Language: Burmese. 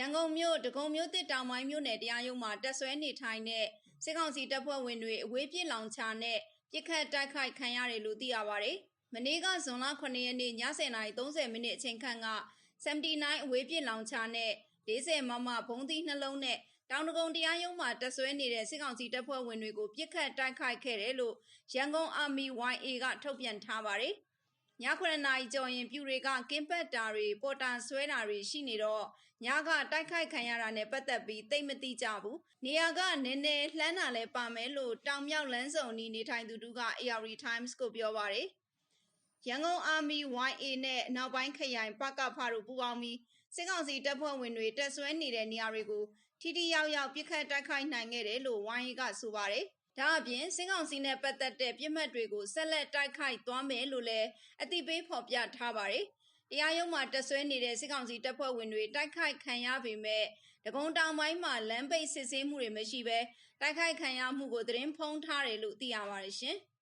ဒဂုံမြို့တစ်တောင်ပိုင်းမြို့နယ်တရားရုံးမှာတက်ဆွဲနေထိုင်တဲ့စစ်ကောင်စီတပ်ဖွဲ့ဝင်တွေအဝေးပြစ်လောင်ချာနဲ့ပြစ်ခတ်တိုက်ခိုက်ခံရတယ်လို့သိရပါဗျ။မနေ့ကဇွန်လ9ရက်နေ့ည7:30မိနစ်အချိန်ခန့်က79အဝေးပြစ်လောင်ချာနဲ့40မမဘုံသီးနှလုံးနဲ့တောင်တကုံတရားရုံးမှာတက်ဆွဲနေတဲ့စစ်ကောင်စီတပ်ဖွဲ့ဝင်တွေကိုပြစ်ခတ်တိုက်ခိုက်ခဲ့တယ်လို့ရန်ကုန်အာမီ YA ကထုတ်ပြန်ထားပါတယ်။ ည9နာရီကျော်ရင်ပြူတွေကကင်းပတ်တာတွေပေါ်တာဆွဲတာတွေရှိနေတော့ညကတိုက်ခိုက်ခံရတာနဲ့ပတ်သက်ပြီးသိမ့်မသိကြဘူးနေရာကနည်းနည်းလှမ်းတာလဲပါမယ်လို့တောင်မြောက်လန်းစုံနီနေထိုင်သူတို့က AR Times ကိုပြောပါတယ်ရန်ကုန်အာမီ YA နဲ့အနောက်ပိုင်းခရိုင်ပကဖတို့ပူးပေါင်းပြီးစစ်ကောင်စီတပ်ဖွဲ့ဝင်တွေတက်ဆွဲနေတဲ့နေရာတွေကိုထိထိရောက်ရောက်ပြစ်ခတ်တိုက်ခိုက်နိုင်ခဲ့တယ်လို့ YA ကဆိုပါတယ် ဒါအပြင်စစ်ကောင်စီနဲ့ပတ်သက်တဲ့ပြစ်မှတ်တွေကိုဆက်လက်တိုက်ခိုက်သွားမယ်လို့လည်းအသိပေးဖော်ပြထားပါတယ်။တရားရုံးမှာတက်ဆွဲနေတဲ့စစ်ကောင်စီတပ်ဖွဲ့ဝင်တွေတိုက်ခိုက်ခံရပေမဲ့ဒဂုံတောင်ပိုင်းမှာလမ်းပိတ်စစ်ဆေးမှုတွေမရှိဘဲတိုက်ခိုက်ခံရမှုကိုသတင်းဖုံးထားတယ်လို့သိရပါတယ်ရှင်။